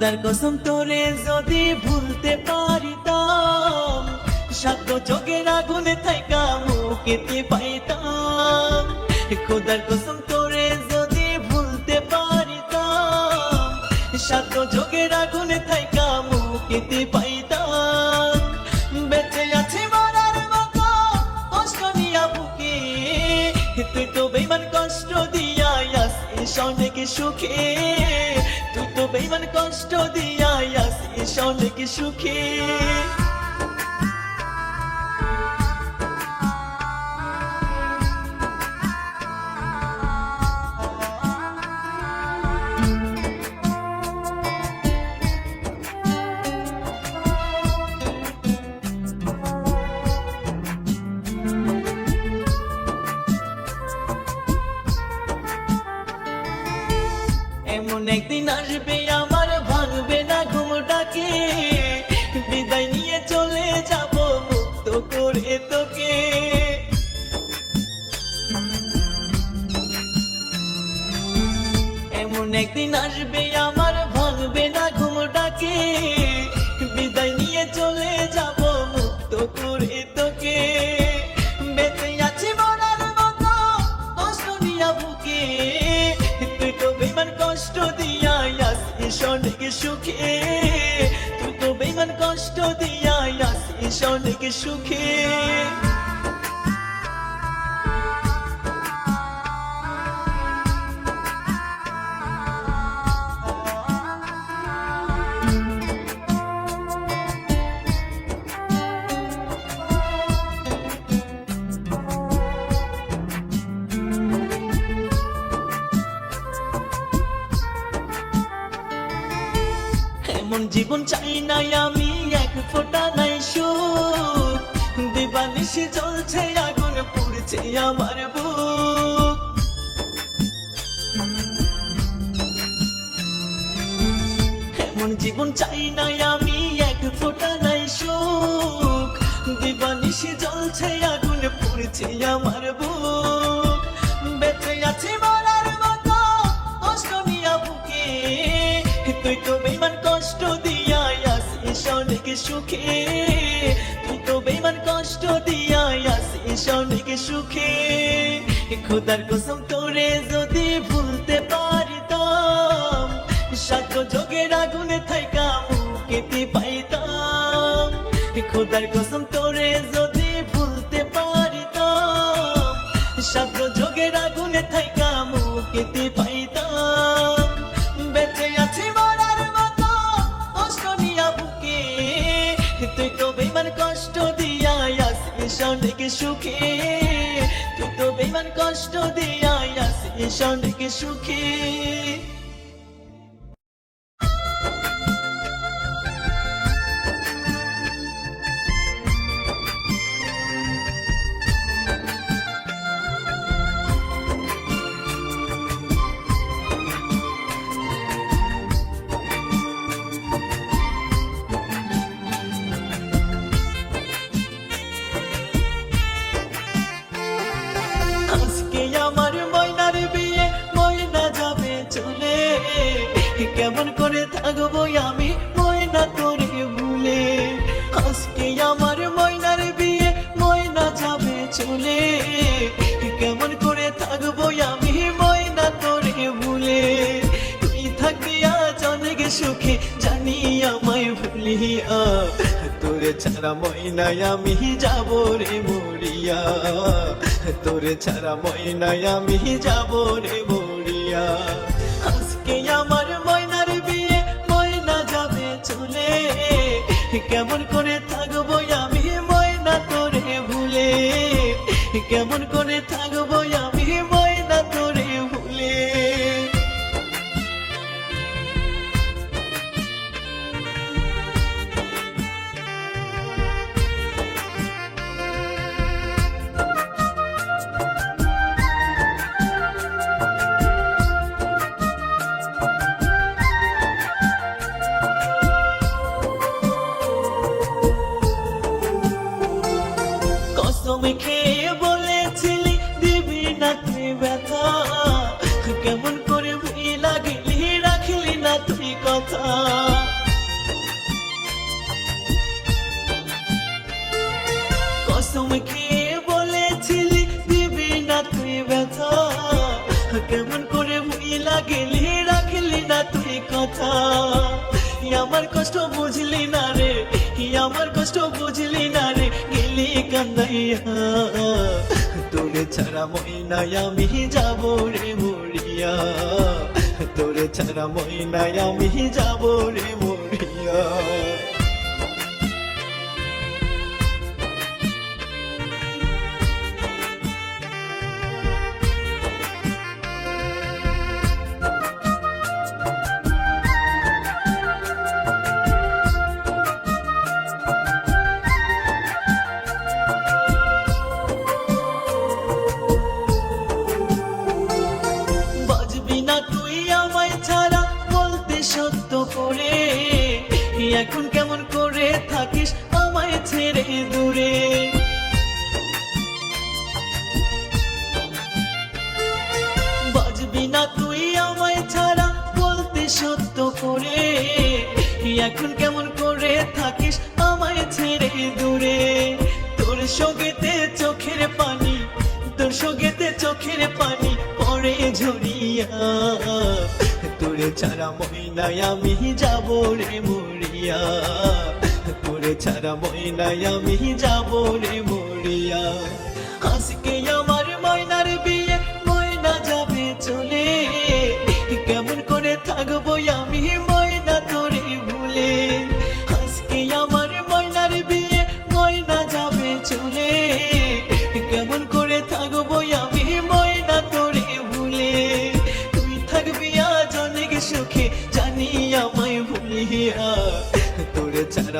খুদার কসম তোরে যদি ভুলতে পারিতাম সাত চোখের আগুনে থাইকা মুখেতে পাইতাম। খুদার কসম তোরে যদি ভুলতে পারিতাম সাত চোখের আগুনে থাইকা মুখেতে পাইতাম। বেঁচে আছে মরার মতো কষ্ট নিয়া বুকে, তুই তো বেমান কষ্ট দিয়া আসিস অনেক সুখে। তুই কষ্ট দিয়া আসিস অনেক সুখে। আসবে আমার, ভাঙবে না ঘুমটাকে। বিদায় নিয়ে চলে যাব মুক্ত করে তোকে। বেঁচে আছি মরার মতো কষ্ট নিয়া বুকে। তুই তো বেমান কষ্ট দিয়া আসিস অনেক সুখে। তুই তো বেমান কষ্ট দিয়া আসিস অনেক সুখে। এমন জীবন চাই নাই আমি, এক ফোঁটা নাই সুখ। দিবানিশি জ্বলছে, আগুন পুড়ছে আমার বুক। এমন জীবন চাই নাই আমি, এক ফোঁটা নাই সুখ। দিবানিশি জ্বলছে, আগুন পুড়ছে আমার বুক। সুখে। তুই তো বেমান কষ্ট দিয়া আসিস অনেক সুখে। খোদার কসম তোরে যদি ভুলতে পারিতাম, সাত যোগের আগুনে থাইকা মুখেতে পাইতাম। খোদার কসম তোরে বেমান কষ্ট দিয়া আসি অনেক সুখে। তোরে ছাড়া আমি যাব রে মরিয়া। তোরে ছাড়া আমি যাব রে মরিয়া। আজকে আমার ময়নার বিয়ে, ময়না যাবে চলে। কেমন করে থাকব আমি ময়না তোরে ভুলে? কেমন করে থাকব আমি খেয়ে বলেছিলি দিবি না তুই কেমন করে ভুইলা গেলি, রাখলি না তুই কথা। আমার কষ্ট বুঝলি না রে আমার কষ্ট বুঝলি না রে, গেলি কান্দাইয়া। তোরে ছাড়া মহিনায় আমি যাব রে মরিয়া। তোরে ছাড়া মহিনায় আমি যাব রে মরিয়া। ঝরিয়া। তোরে ছাড়া মহিলায় আমি যাব রে মরিয়া। তোরে ছাড়া মহিলায় আমি যাব রে মরিয়া। আজকে আমার ময়নার বিয়ে, ময়না যাবে চলে। কেমন করে থাকব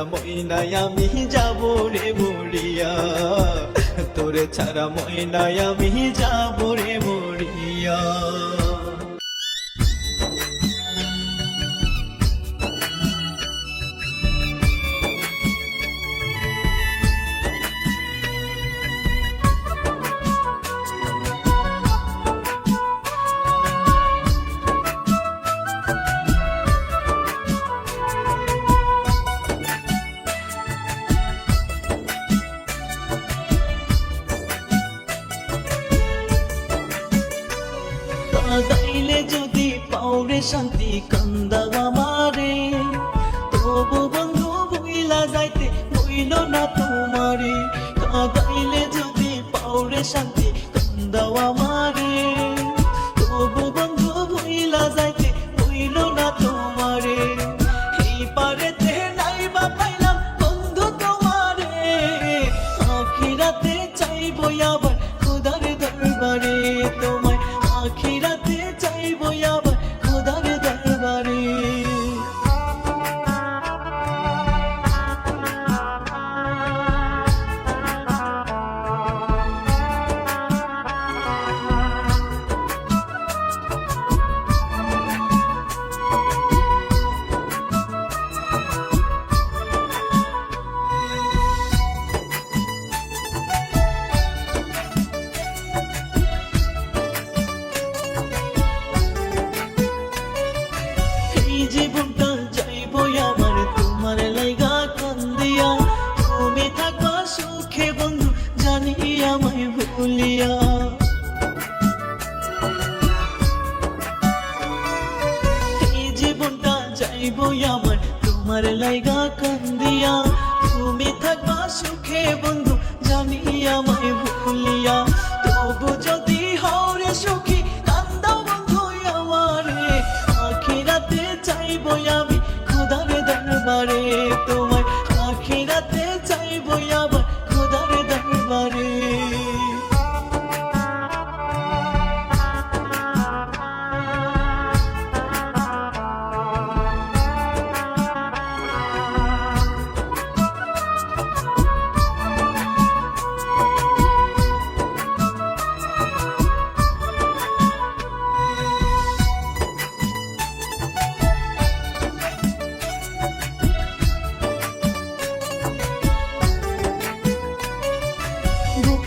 ছাড়া ময়নায় আমি যাব রে মরিয়া তোরে ছাড়া ময়নায় আমি যাব রে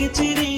রেখেছি রে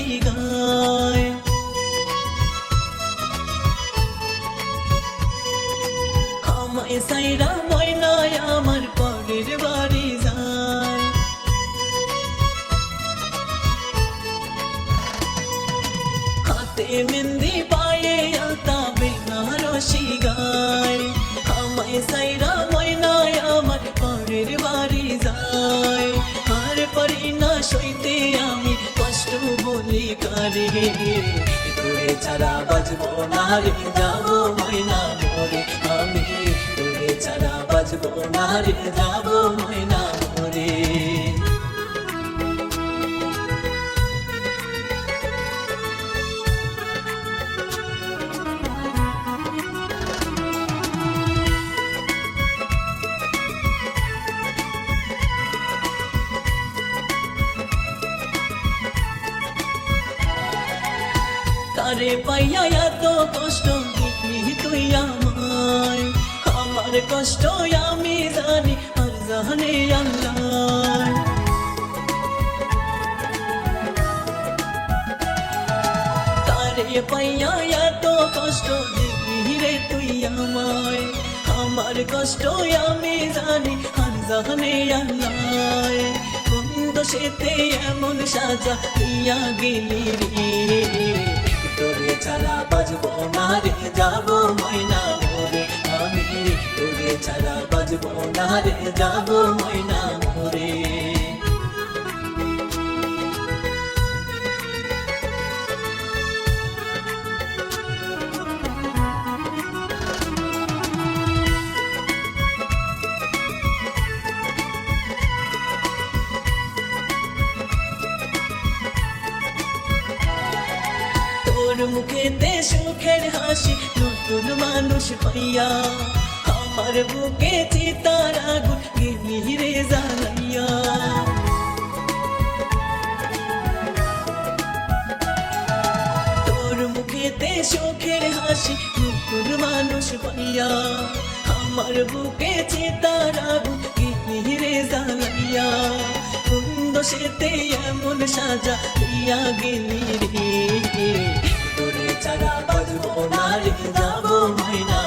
বেনারসি গায়। আমায় সাইরা তোরে ছাড়া বাজবো না রে যাব ময়না মোরে আমি তোরে ছাড়া বাজবো না রে যাব কষ্ট আমি জানি আর জানে আল্লাহ। তারে পাইয়া এত কষ্ট দিলি রে তুই আমায়। আমার কষ্ট আমি জানি আর জানে আল্লাহ। কোন সেতে এমন সাজা দিয়া গেলি রে? তোরে ছাড়া বাজবো না যাব ময়না ছাড়া বাজবো না রে যাব ময়না মোরে। তোর মুখেতে সুখের হাসি নতুন মানুষ পাইয়া আমার বুকে চিতার আগুন গেলি রে জ্বালাইয়া তোর মুখেতে সুখের হাসি নতুন মানুষ পাইয়া আমার বুকে চিতার আগুন গেলি রে জ্বালাইয়া কুন্দ সেতে এমন সাজা দিয়া গেলি রে? তোরে ছাড়া বাজবো না, রে, যাব ময়না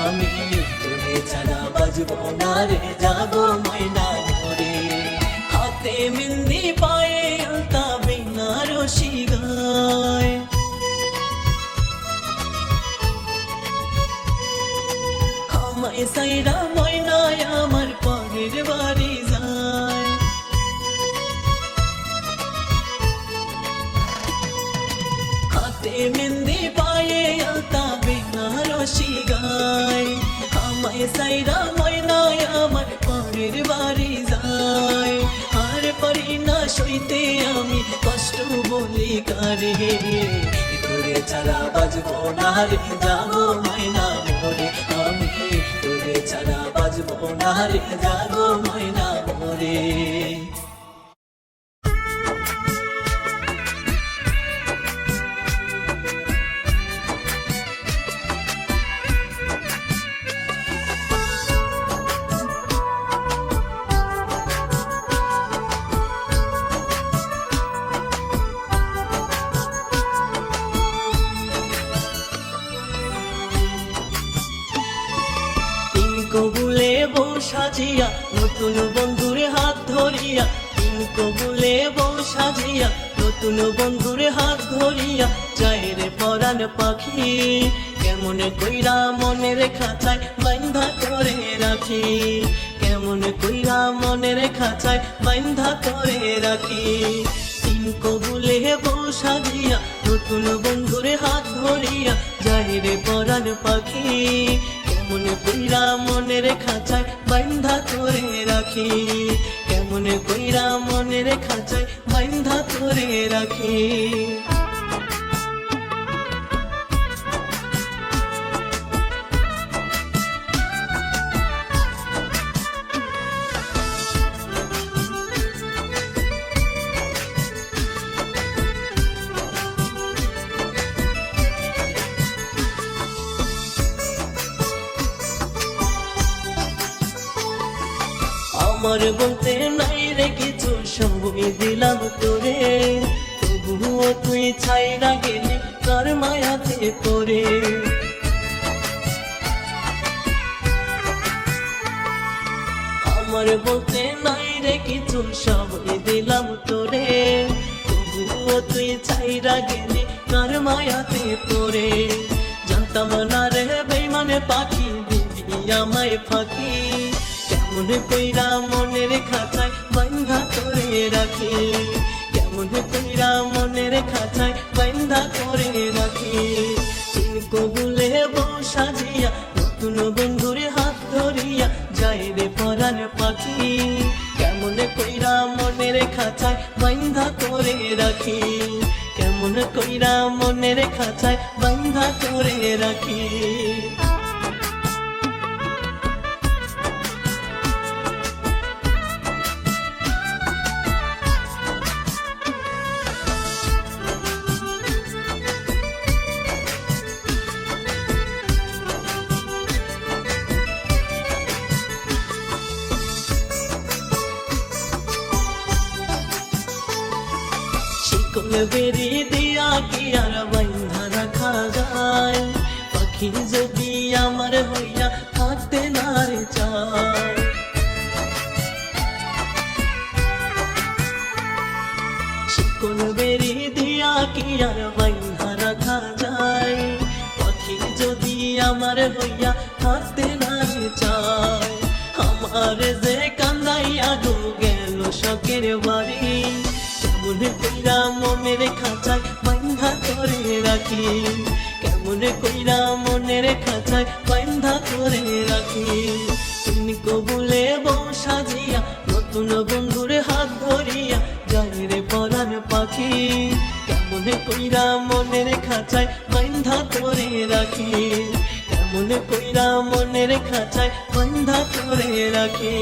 আমি বাজবো না রে মেহেন্দি পায়ে আলতা বেনারসি গায়। আমায় সাইরা ময়নায় আমার যায়। হাতে মেহেন্দি পায়ে আলতা বেনারসি গায়। আমায় সাইরা ময়নায় আমার পরের বাড়ি যায়। আর পারি না সইতে আমি কষ্ট বলি কারে। তোরে ছাড়া বাজব না রে যাব ময়না মরে। আমি তোরে ছাড়া বাজব না রে যাব ময়না মোরে। সাজিয়া, নতুন বন্ধুর হাত ধরিয়া, তিন কবুলে বউ সাজিয়া, নতুন বন্ধুর হাত ধরিয়া যায় রে পরাণ পাখি, কেমন কইরা মনের খাঁচায় বান্ধা করে রাখি, কেমন কইরা মনের খাঁচায় বান্ধা করে রাখি, তিন কবুলে বউ সাজিয়া, নতুন বন্ধুর হাত ধরিয়া যায় রে পরাণ পাখি কেমন কইরা মনের খাঁচায় বান্ধা করে রাখি? কেমনে কইরা মনের খাঁচায় বান্ধা করে রাখি? আমার বলতে নাই রে কিছু সবই দিলাম তোরে। তবুও তুই ছাই না গেলি কার মায়াতে পড়ে। আমার বলতে নাই রে কিছু, সবই দিলাম তোরে। তবুও তুই ছাইরা গেলি কার মায়াতে পড়ে। জানতাম না রে বেইমানে পাখি, দিবি আমায় ফাঁকি। কেমন কইরা মনের খাঁচায় বান্ধা করে রাখি? কেমন কইরা মনের খাঁচায় বান্ধা করে রাখি? তিন কবুলে বউ সাজিয়া নতুন বন্ধুর হাত ধরিয়া যাই রে পরাণ পাখি। কেমন কইরা মনের খাঁচায় বান্ধা করে রাখি? কেমন কইরা মনের খাঁচায় বান্ধা করে রাখি? বেরি দিয়া কি আর বাইন্ধা রাখা যায়? পাখি যদি আমার হইয়া থাকতে না রে চায়। শিকল বেরি দিয়া কি আর বাইন্ধা রাখা যায়? পাখি যদি আমার হইয়া থাকতে না রে চায়, আমার যে কেমন কইরা মনের খাঁচায় বান্ধা করে রাখি। কেমন কইরা মনের খাঁচায় বান্ধা করে রাখি। তুমি কবুলে বউ সাজিয়া নতুন বন্ধুর হাত ধরিয়া যাই রে পরাণ পাখি। কেমন কইরা মনের খাঁচায় বান্ধা করে রাখি। কেমন কইরা মনের খাঁচায় বান্ধা করে রাখি।